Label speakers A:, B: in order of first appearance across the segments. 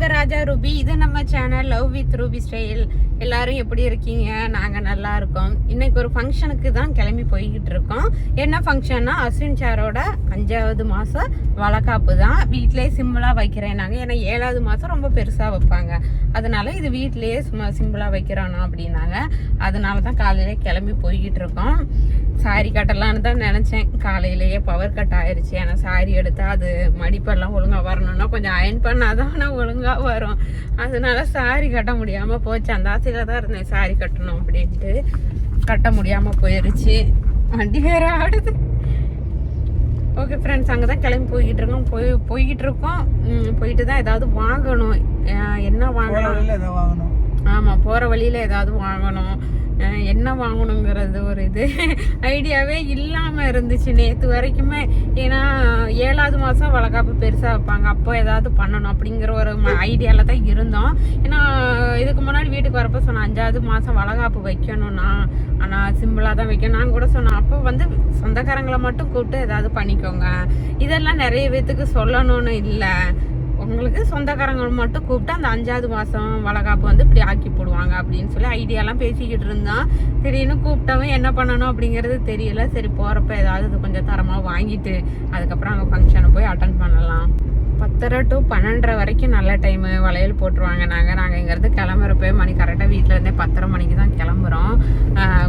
A: உங்கள் ராஜா ரூபி இது நம்ம channel love with Ruby style எல்லாரும் எப்படி இருக்கீங்க? நாங்கள் நல்லா இருக்கோம். இன்னைக்கு ஒரு ஃபங்க்ஷனுக்கு தான் கிளம்பி போய்கிட்டு இருக்கோம். என்ன ஃபங்க்ஷன்னா அஸ்வின் சாரோட அஞ்சாவது மாதம் வளக்காப்பு தான். வீட்டிலே சிம்பிளாக வைக்கிறேன் நாங்கள் ஏன்னா ஏழாவது மாதம் ரொம்ப பெருசாக வைப்பாங்க. அதனால இது வீட்டிலேயே சும்மா சிம்பிளாக வைக்கிறோம் அப்படின்னாங்க. அதனால தான் காலையிலே கிளம்பி போய்கிட்டு இருக்கோம். சாரி கட்டலான்னு தான் நினச்சேன். காலையிலேயே பவர் கட் ஆயிடுச்சு ஏன்னா சாரி எடுத்தால் அது மடிப்பெல்லாம் ஒழுங்காக வரணும்னா கொஞ்சம் அயன் பண்ணாதான் நான் ஒழுங்காக வரும். அதனால சாரி கட்ட முடியாமல் போச்சு. அந்த ஆசையில் தான் இருந்தேன் சாரி கட்டணும் அப்படின்ட்டு. கட்ட முடியாமல் போயிருச்சு. வண்டி வேற ஆடுது. ஓகே ஃப்ரெண்ட்ஸ் அங்கே தான் கிளம்பி போய்கிட்டு இருக்கோம். போய் போய்கிட்டு இருக்கோம். போயிட்டு தான் ஏதாவது வாங்கணும். என்ன
B: வாங்கணும்?
A: ஆமாம் போகிற வழியில் ஏதாவது வாங்கணும். என்ன வாங்கணுங்கிறது ஒரு இது. ஐடியாவே இல்லாமல் இருந்துச்சு நேற்று வரைக்குமே. ஏன்னா ஏழாவது மாதம் வளகாப்பு பெருசாக வைப்பாங்க. அப்போ ஏதாவது பண்ணணும் அப்படிங்கிற ஒரு ஐடியாவில் தான் இருந்தோம். ஏன்னா இதுக்கு முன்னாடி வீட்டுக்கு வரப்போ சொன்னேன் அஞ்சாவது மாதம் வளகாப்பு வைக்கணும்னா. ஆனால் சிம்பிளாக தான் வைக்கணும். நான் கூட சொன்னேன் அப்போ வந்து சொந்தக்காரங்களை மட்டும் கூப்பிட்டு ஏதாவது பண்ணிக்கோங்க. இதெல்லாம் நிறைய பேத்துக்கு சொல்லணும்னு இல்லை. அவங்களுக்கு சொந்தக்காரங்க மட்டும் கூப்பிட்டு அந்த அஞ்சாவது மாதம் வளகாப்பு வந்து இப்படி ஆக்கி போடுவாங்க அப்படின்னு சொல்லி ஐடியாலாம் பேசிக்கிட்டு இருந்தான் திடீர்னு கூப்பிட்டவன் என்ன பண்ணணும் அப்படிங்கிறது தெரியல. சரி போகிறப்ப ஏதாவது இது கொஞ்சம் தரமாக வாங்கிட்டு அதுக்கப்புறம் அங்கே ஃபங்க்ஷனை போய் அட்டன் பண்ணலாம். பத்தரை டு பன்னெண்டரை வரைக்கும் நல்ல டைமு வளையல் போட்டுருவாங்க நாங்கள் நாங்கள் இங்கேருந்து கிளம்புறப்போ மணி கரெக்டாக வீட்டிலேருந்தே பத்தரை மணிக்கு தான் கிளம்புறோம்.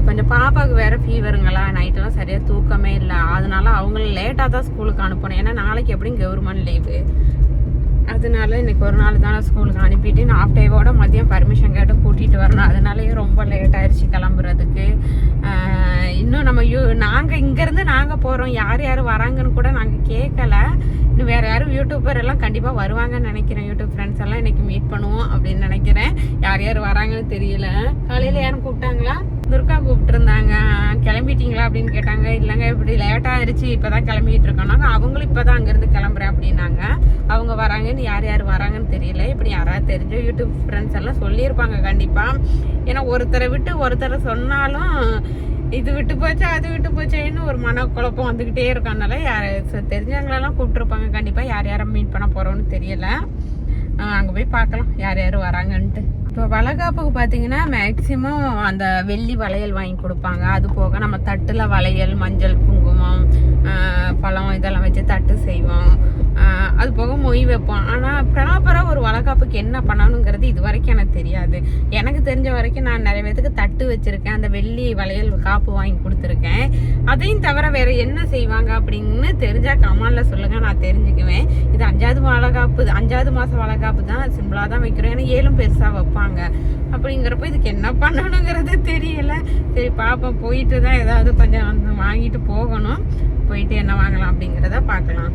A: கொஞ்சம் பாப்பாவுக்கு வேறு ஃபீவருங்களா நைட்டெல்லாம் சரியாக தூக்கமே இல்லை. அதனால அவங்கள லேட்டாக தான் ஸ்கூலுக்கு அனுப்பணும். ஏன்னா நாளைக்கு எப்படியும் கவர்மெண்ட் லீவு அதனால இன்னைக்கு ஒரு நாள் தான் ஸ்கூலுக்கு அனுப்பிட்டு நான் ஆஃப் டேவோட மதியம் பர்மிஷன் கேட்டு கூட்டிகிட்டு வரணும். அதனாலேயே ரொம்ப லேட் ஆயிடுச்சு கிளம்புறதுக்கு. இன்னும் நம்ம யூ நாங்கள் இங்கேருந்து நாங்கள் போகிறோம் யார் யார் வராங்கன்னு கூட நாங்கள் கேட்கல இன்னும் வேறு யாரும் யூடியூபர் எல்லாம் கண்டிப்பாக வருவாங்கன்னு நினைக்கிறேன். யூடியூப் ஃப்ரெண்ட்ஸ் எல்லாம் இன்னைக்கு மீட் பண்ணுவோம் அப்படின்னு நினைக்கிறேன். யார் யார் வராங்கன்னு தெரியல. காலையில் யாரும் கூப்பிட்டாங்களா? துர்கா கூப்பிட்டுருந்தாங்க. கிளம்பிட்டீங்களா அப்படின்னு கேட்டாங்க. இல்லைங்க இப்படி லேட்டாக ஆயிடுச்சு இப்போ தான் கிளம்பிட்டு இருக்கோம். நாங்கள் அவங்களும் இப்போதான் அங்கேருந்து கிளம்புறேன் அப்படின்னாங்க. அவங்க வராங்கன்னு யார் யார் வராங்கன்னு தெரியல. இப்படி யாராவது தெரிஞ்ச யூடியூப் ஃப்ரெண்ட்ஸ் எல்லாம் சொல்லியிருப்பாங்க கண்டிப்பாக ஏன்னா ஒருத்தரை விட்டு ஒருத்தரை சொன்னாலும் இது விட்டு போச்சா அது விட்டு போச்சேன்னு ஒரு மனக்குழப்பம் வந்துக்கிட்டே இருக்கனால யார் தெரிஞ்சவங்களெல்லாம் கூப்பிட்ருப்பாங்க கண்டிப்பாக யார் யாரை மீட் பண்ண போகிறோன்னு தெரியலை. அங்கே போய் பார்க்கலாம். யார் யார் வராங்கன்ட்டு. இப்போ வளகாப்புக்கு பார்த்தீங்கன்னா மேக்ஸிமம் அந்த வெள்ளி வளையல் வாங்கி கொடுப்பாங்க. அது போக நம்ம தட்டில் வளையல் மஞ்சள் குங்குமம் பழம் இதெல்லாம் வச்சு தட்டு செய்வோம். அது போக மொய் வைப்போம் ஆனால் ப்ராப்பராக ஒரு வளகாப்புக்கு என்ன பண்ணணுங்கிறது இது வரைக்கும் எனக்கு தெரியாது. எனக்கு தெரிஞ்ச வரைக்கும் நான் நிறைய பேத்துக்கு தட்டு வச்சுருக்கேன். அந்த வெள்ளி வளையல் காப்பு வாங்கி கொடுத்துருக்கேன். அதையும் தவிர வேறு என்ன செய்வாங்க அப்படின்னு தெரிஞ்சால் கமாலில் சொல்லுங்கள் நான் தெரிஞ்சுக்குவேன். இது அஞ்சாவது வளகாப்பு அஞ்சாவது மாதம் வளகாப்பு தான். சிம்பிளாக தான் வைக்கிறோம். ஏன்னா ஏழும் பெருசாக வைப்பாங்க. அப்படிங்கிறப்ப இதுக்கு என்ன பண்ணணுங்கிறது தெரியலை. சரி பாப்போம். போயிட்டு தான் ஏதாவது கொஞ்சம் வந்து வாங்கிட்டு போகணும். போயிட்டு என்ன வாங்கலாம் அப்படிங்கிறத பார்க்கலாம்.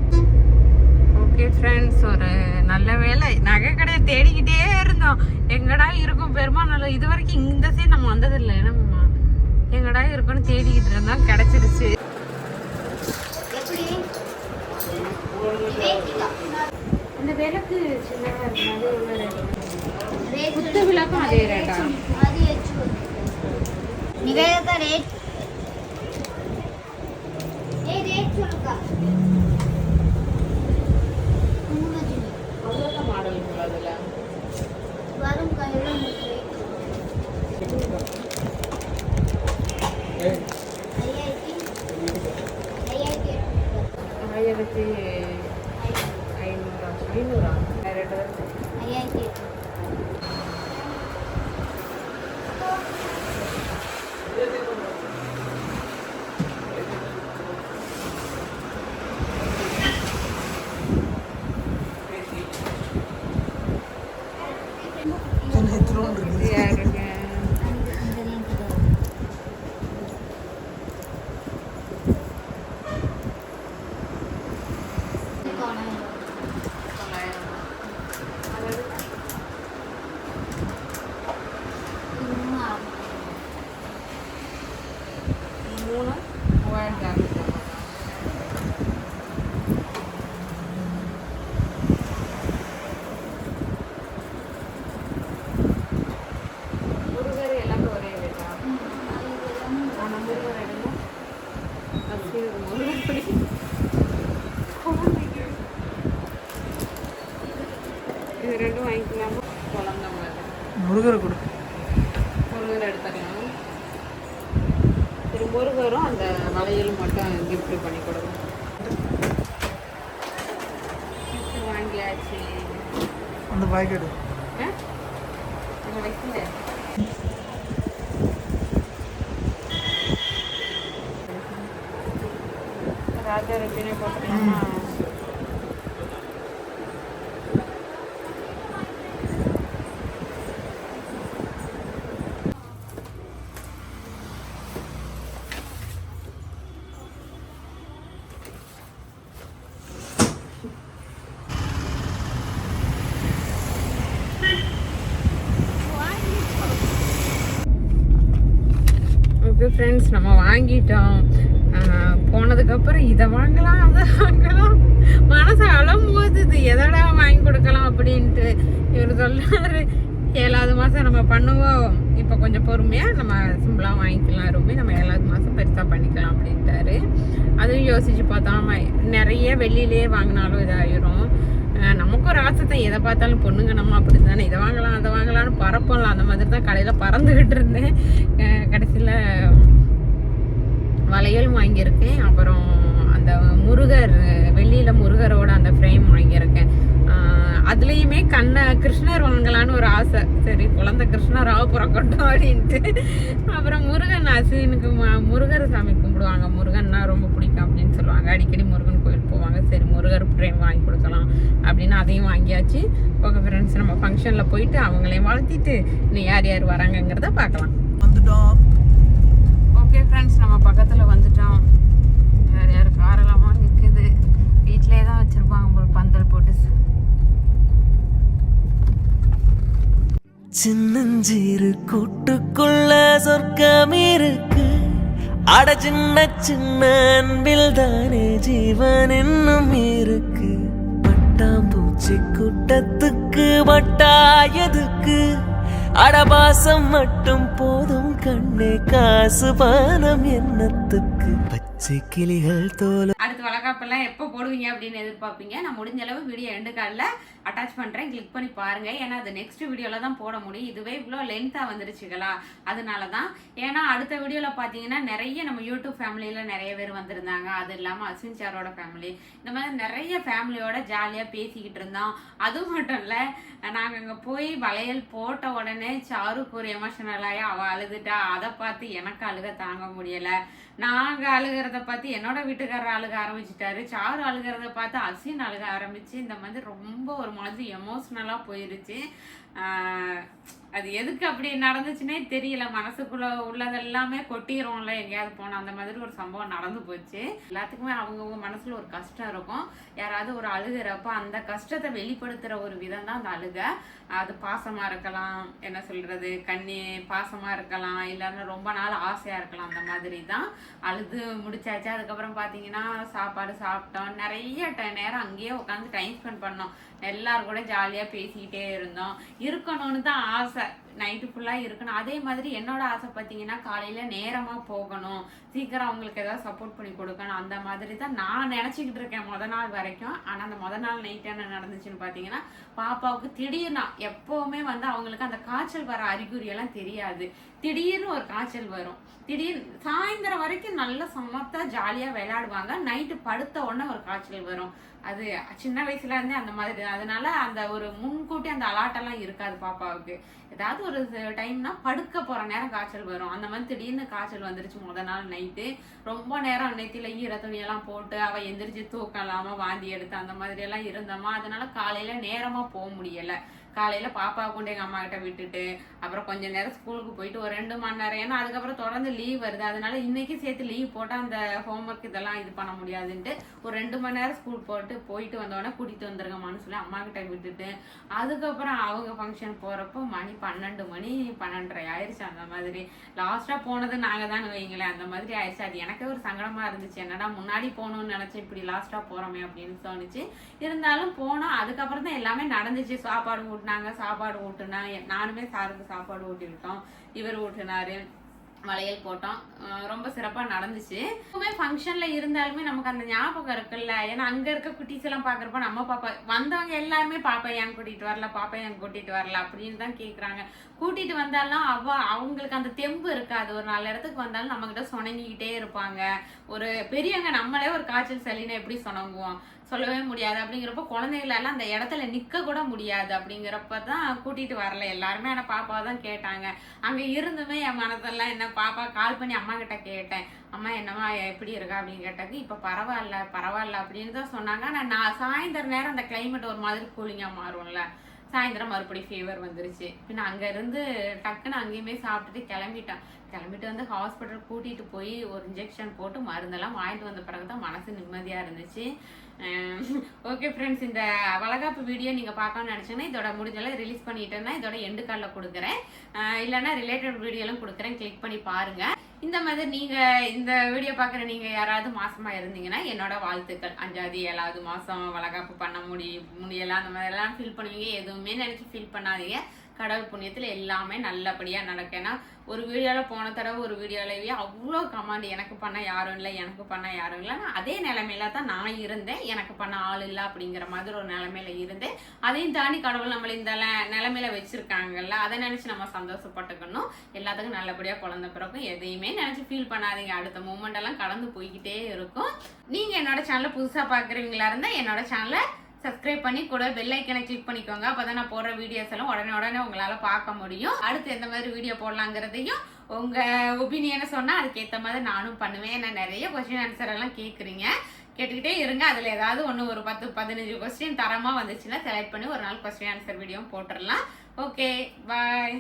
A: ஓகே ஃப்ரெண்ட்ஸ் ஒரு நல்ல வேலை நகை கடையை தேடிக்கிட்டே இருந்தோம். எங்கடா இருக்கும் பெருமாநல்லூர் இது வரைக்கும் இந்த சைட் நம்ம வந்ததில்லை. என்னம்மா எங்கடா இருக்கும்னு தேடிக்கிட்டு இருந்தோம். கிடச்சிருச்சு. அந்த விளக்கு சின்னதாக இருந்தது குத்து விளக்கும் அதே ரேட்டா ரேட் ஏ
C: வரும் கையில்
B: മൂന്ന് മൂവായിരത്തി
A: അറുന്നൂറ്റി இது ரெண்டும் வாங்கிக்கலாமா குழந்தை
B: முருகரை கொடு
A: முருகரை எடுத்துக்கலாம் திரு முருகரும் அந்த வளையல் மட்டும் gift பண்ணி gift வாங்கியாச்சு.
B: அந்த?
A: இங்க வைக்கல. ராஜா ரத்தினே போட்டுக்கலாமா ஓகே ஃப்ரெண்ட்ஸ் நம்ம வாங்கிட்டோம். போனதுக்கப்புறம் இதை வாங்கலாம் அதை வாங்கலாம். மனசு அலம்போது இது எதடா வாங்கி கொடுக்கலாம் அப்படின்ட்டு இவர் சொல்லாரு. ஏழாவது மாதம் நம்ம பண்ணுவோம். இப்போ கொஞ்சம் பொறுமையாக நம்ம சிம்பிளாக வாங்கிக்கலாம். ரூமே நம்ம ஏழாவது மாதம் பெருசாக பண்ணிக்கலாம் அப்படின்ட்டாரு. அதுவும் யோசிச்சு பார்த்தா நிறைய வெளியிலேயே வாங்கினாலும் இதாயிரும். நமக்கு ஒரு ஆசை தான். எதை பார்த்தாலும் பொண்ணுங்க நம்ம அப்படி தானே இதை வாங்கலாம் அதை வாங்கலாம்னு பறப்போம்ல அந்த மாதிரி தான் கடையில் பறந்துக்கிட்டு இருந்தேன். கடைசியில் வளையல் வாங்கியிருக்கேன். அப்புறம் அந்த முருகர் வெள்ளியில் முருகரோட அந்த ஃப்ரேம் வாங்கியிருக்கேன். அதுலேயுமே கண்ண கிருஷ்ணர் வாங்கலான்னு ஒரு ஆசை. சரி குழந்த கிருஷ்ணர் ஆக பிறக்கட்டும் அப்படின்ட்டு அப்புறம் முருகன் அசினுக்கு முருகர் சாமி கும்பிடுவாங்க. முருகன்னா ரொம்ப பிடிக்கும் அப்படின்னு சொல்லுவாங்க. அடிக்கடி முருகன் கோயில் போவாங்க சரி முருகர் ஃப்ரேம் வாங்கி கொடுக்கலாம் அப்படின்னு அதையும் வாங்கியாச்சு. ஓகே ஃப்ரெண்ட்ஸ் நம்ம ஃபங்க்ஷனில் போயிட்டு அவங்களையும் வாழ்த்திட்டு இன்னும் யார் யார் வராங்கங்கிறத பார்க்கலாம்.
B: வந்துட்டோம்.
A: ஓகே ஃப்ரெண்ட்ஸ் நம்ம பக்கத்தில் வந்துட்டோம். யார் யார் காரெல்லாமா நிற்குது வீட்டிலே தான் வச்சுருப்பாங்க ஒரு பந்தல் போட்டு.
D: சின்னஞ்சீரு கூட்டுக்குள்ள சொர்க்கம் இருக்கு அட சின்ன சின்ன அன்பில் தானே ஜீவன் இன்னும் இருக்கு. பட்டாம்பூச்சி கூட்டத்துக்கு வட்டாயதுக்கு அடபாசம் மட்டும் போதும் கண்ணே காசு பானம் என்னத்துக்கு? பச்சை கிளிகள் தோல
A: வளகாப்பெல்லாம் எப்போ போடுவீங்க அப்படின்னு எதிர்பார்ப்பீங்க? நான் முடிஞ்ச அளவு வீடியோ எண்டு காலில் அட்டாச் பண்ணுறேன் கிளிக் பண்ணி பாருங்கள் ஏன்னா அது நெக்ஸ்ட் வீடியோவில் தான் போட முடியும். இதுவே இவ்வளோ லென்த்தாக வந்துருச்சுங்களா அதனால தான். ஏன்னா அடுத்த வீடியோவில் பார்த்தீங்கன்னா நிறைய நம்ம யூடியூப் ஃபேமிலியில் நிறைய பேர் வந்திருந்தாங்க. அது இல்லாமல் அஸ்வின் சாரோட ஃபேமிலி இந்த மாதிரி நிறைய ஃபேமிலியோட ஜாலியாக பேசிக்கிட்டு இருந்தோம். அது மட்டும் இல்லை நாங்கள் அங்கே போய் வளையல் போட்ட உடனே சாருக்கு ஒரு எமோஷனல் அவள் அழுதுட்டா. அதை பார்த்து எனக்கு அழுக தாங்க முடியலை. நாங்கள் அழுகிறத பார்த்து என்னோட வீட்டுக்காரர் அழுக ஆரம்பிச்சிட்டாரு. சாரு அழுகிறத பார்த்து அசின் அழுக ஆரம்பிச்சு இந்த மாதிரி ரொம்ப ஒரு மாதிரி எமோஷ்னலாக போயிருச்சு. அது எதுக்கு அப்படி நடந்துச்சுன்னே தெரியல. மனசுக்குள்ள உள்ளதெல்லாமே கொட்டிடும்ல எங்கேயாவது போனோம் அந்த மாதிரி ஒரு சம்பவம் நடந்து போச்சு. எல்லாத்துக்குமே அவங்கவுங்க மனசுல ஒரு கஷ்டம் இருக்கும். யாராவது ஒரு அழுகிறப்ப அந்த கஷ்டத்தை வெளிப்படுத்துற ஒரு விதம் தான் அந்த அழுக. அது பாசமா இருக்கலாம். என்ன சொல்றது? கண்ணி பாசமா இருக்கலாம். இல்லைன்னா ரொம்ப நாள் ஆசையா இருக்கலாம். அந்த மாதிரி தான். அழுது முடிச்சாச்சு. அதுக்கப்புறம் பார்த்தீங்கன்னா சாப்பாடு சாப்பிட்டோம். நிறைய நேரம் அங்கேயே உட்காந்து டைம் ஸ்பெண்ட் பண்ணோம். எல்லாரும் கூட ஜாலியாக பேசிக்கிட்டே இருந்தோம். இருக்கணும்னு தான் ஆசை. நைட்டு ஃபுல்லாக இருக்கணும். அதே மாதிரி என்னோட ஆசை பார்த்தீங்கன்னா காலையில் நேரமாக போகணும். சீக்கிரம் அவங்களுக்கு ஏதாவது சப்போர்ட் பண்ணி கொடுக்கணும். அந்த மாதிரி தான் நான் நினச்சிக்கிட்டு இருக்கேன் மொதல் நாள் வரைக்கும். ஆனால் அந்த மொதல் நாள் நைட் என்ன நடந்துச்சுன்னு பார்த்தீங்கன்னா பாப்பாவுக்கு திடீர்னா எப்போவுமே வந்து அவங்களுக்கு அந்த காய்ச்சல் வர அறிகுறியெல்லாம் தெரியாது. திடீர்னு ஒரு காய்ச்சல் வரும். திடீர் சாயந்தரம் வரைக்கும் நல்லா சமத்தா ஜாலியாக விளையாடுவாங்க. நைட்டு படுத்த உடனே ஒரு காய்ச்சல் வரும். அது சின்ன வயசுல இருந்தே அந்த மாதிரி. அதனால அந்த ஒரு முன்கூட்டி அந்த அலாட்டெல்லாம் இருக்காது பாப்பாவுக்கு. ஏதாவது ஒரு டைம்னா படுக்க போற நேரம் காய்ச்சல் வரும். அந்த மாதிரி திடீர்னு காய்ச்சல் வந்துருச்சு முத நாள் நைட் பண்ணிட்டு ரொம்ப நேரம் நெத்தியில ஈர துணியெல்லாம் போட்டு அவ எந்திரிச்சு தூக்கம் இல்லாம வாந்தி எடுத்து அந்த மாதிரி எல்லாம் இருந்தோமா? அதனால காலையில நேரமா போக முடியல. காலையில் பாப்பாவை கொண்டு எங்கள் அம்மா கிட்ட விட்டுட்டு அப்புறம் கொஞ்ச நேரம் ஸ்கூலுக்கு போயிட்டு ஒரு ரெண்டு மணி நேரம். ஏன்னா அதுக்கப்புறம் தொடர்ந்து லீவ் வருது. அதனால இன்னைக்கு சேர்த்து லீவ் போட்டால் அந்த ஹோம்ஒர்க் இதெல்லாம் இது பண்ண முடியாதுன்ட்டு ஒரு ரெண்டு மணி நேரம் ஸ்கூல் போட்டு போயிட்டு வந்தோடனே கூட்டிட்டு வந்துருங்கம்மான்னு சொல்லி அம்மா கிட்ட விட்டுட்டு அதுக்கப்புறம் அவங்க ஃபங்க்ஷன் போகிறப்போ மணி பன்னெண்டு மணி பன்னெண்டரை ஆயிடுச்சு அந்த மாதிரி. லாஸ்ட்டாக போனது நாங்கள் தான் வைங்களேன். அந்த மாதிரி ஆயிடுச்சு அது எனக்கே ஒரு சங்கடமாக இருந்துச்சு. என்னடா முன்னாடி போகணும்னு நினச்சேன் இப்படி லாஸ்ட்டாக போகிறோமே அப்படின்னு தோணுச்சு. இருந்தாலும் போனோம் அதுக்கப்புறம் தான் எல்லாமே நடந்துச்சு. சாப்பாடு ஊட்டினாங்க சாப்பாடு ஊட்டினா நானுமே சாருக்கு சாப்பாடு ஊட்டிவிட்டோம் இவர் ஊட்டினாரு வளையல் போட்டோம். ரொம்ப சிறப்பாக நடந்துச்சு. எப்பவுமே ஃபங்க்ஷனில் இருந்தாலுமே நமக்கு அந்த ஞாபகம் இருக்குல்ல? ஏன்னா அங்கே இருக்க குட்டீஸ் எல்லாம் பார்க்குறப்ப நம்ம பாப்பா வந்தவங்க எல்லாருமே பாப்பா ஏன் கூட்டிகிட்டு வரல? பாப்பா ஏன் கூட்டிகிட்டு வரல? அப்படின்னு தான் கேட்குறாங்க கூட்டிகிட்டு வந்தாலும் அவ அவங்களுக்கு அந்த தெம்பு இருக்காது. ஒரு நாலு இடத்துக்கு வந்தாலும் நம்மக்கிட்ட சுணங்கிக்கிட்டே இருப்பாங்க. ஒரு பெரியவங்க நம்மளே ஒரு காய்ச்சல் சளினா எப்படி சுணங்குவோம்? சொல்லவே முடியாது. அப்படிங்கிறப்ப குழந்தைகளெல்லாம் அந்த இடத்துல நிற்க கூட முடியாது. அப்படிங்கிறப்ப தான் கூட்டிகிட்டு வரல. எல்லாருமே ஆனால் பாப்பாவை தான் கேட்டாங்க. அங்கே இருந்துமே என் மனதெல்லாம் என்ன பாப்பா கால் பண்ணி அம்மா கிட்ட கேட்டேன். அம்மா என்னம்மா எப்படி இருக்கா? அப்படின்னு கேட்டதுக்கு இப்போ பரவாயில்ல பரவாயில்ல அப்படின்னு தான் சொன்னாங்க. ஆனால் நான் சாயந்தரம் நேரம் அந்த கிளைமேட் ஒரு மாதிரி கூலிங்காக மாறும்ல. சாயந்தரம் மறுபடியும் ஃபீவர் வந்துருச்சு. பின்ன அங்கேருந்து டக்குன்னு அங்கேயுமே சாப்பிட்டுட்டு கிளம்பிட்டேன் கிளம்பிட்டு வந்து ஹாஸ்பிட்டல் கூட்டிகிட்டு போய் ஒரு இன்ஜெக்ஷன் போட்டு மருந்தெல்லாம் வாங்கிட்டு வந்த பிறகு தான் மனசு நிம்மதியாக இருந்துச்சு. ஓகே ஃப்ரெண்ட்ஸ் இந்த வளகாப்பு வீடியோ நீங்கள் பார்க்கணும்னு நினச்சிங்கன்னா இதோட முடிஞ்சளவு ரிலீஸ் பண்ணிட்டேன்னா இதோட எண்டு காலில் கொடுக்குறேன். இல்லைன்னா ரிலேட்டட் வீடியோலாம் கொடுக்குறேன். கிளிக் பண்ணி பாருங்கள் இந்த மாதிரி நீங்கள் இந்த வீடியோ பார்க்குற நீங்கள் யாராவது மாசமாக இருந்தீங்கன்னா என்னோட வாழ்த்துக்கள். அஞ்சாவது ஏழாவது மாதம் வளகாப்பு பண்ண முடி முடியலாம் அந்த மாதிரிலாம் ஃபீல் பண்ணுவீங்க. எதுவுமே நினச்சி ஃபீல் பண்ணாதீங்க. கடவுள் புண்ணியத்தில் எல்லாமே நல்லபடியாக நடக்கும். ஏன்னா ஒரு வீடியோவில் போன தடவை ஒரு வீடியோலவே அவ்வளோ கமாண்ட் எனக்கு பண்ண யாரும் இல்லை எனக்கு பண்ண யாரும் இல்லை. நான் அதே நிலைமையில தான் நான் இருந்தேன். எனக்கு பண்ண ஆள் இல்லை அப்படிங்கிற மாதிரி ஒரு நிலைமையில இருந்தேன். அதையும் தாண்டி கடவுள் நம்மளை இந்த நிலமையில நிலைமையில அதை நினச்சி நம்ம சந்தோஷப்பட்டுக்கணும். எல்லாத்துக்கும் நல்லபடியாக குழந்த பிறக்கும். எதையுமே நினச்சி ஃபீல் பண்ணாதீங்க. அடுத்த மூமெண்ட் எல்லாம் கடந்து போய்கிட்டே இருக்கும். நீங்கள் என்னோட சேனலை புதுசாக பார்க்குறீங்களா இருந்தால் என்னோட சேனலை சப்ஸ்கிரைப் பண்ணி கூட பெல் ஐக்கனை கிளிக் பண்ணிக்கோங்க. அப்பதான் நான் போடுற வீடியோஸ் எல்லாம் உடனே உடனே உங்களால் பார்க்க முடியும். அடுத்து எந்த மாதிரி வீடியோ போடலாங்கிறதையும் உங்கள் ஒப்பீனியனை சொன்னால் அதுக்கேற்ற மாதிரி நானும் பண்ணுவேன். நான் நிறைய கொஸ்டின் ஆன்சர் எல்லாம் கேட்குறீங்க கேட்டுக்கிட்டே இருங்க. அதில் ஏதாவது ஒன்று ஒரு பத்து பதினஞ்சு கொஸ்டின் தரமாக வந்துச்சுன்னா செலக்ட் பண்ணி ஒரு நாள் கொஸ்டின் ஆன்சர் வீடியோ போட்டுடலாம் ஓகே பாய்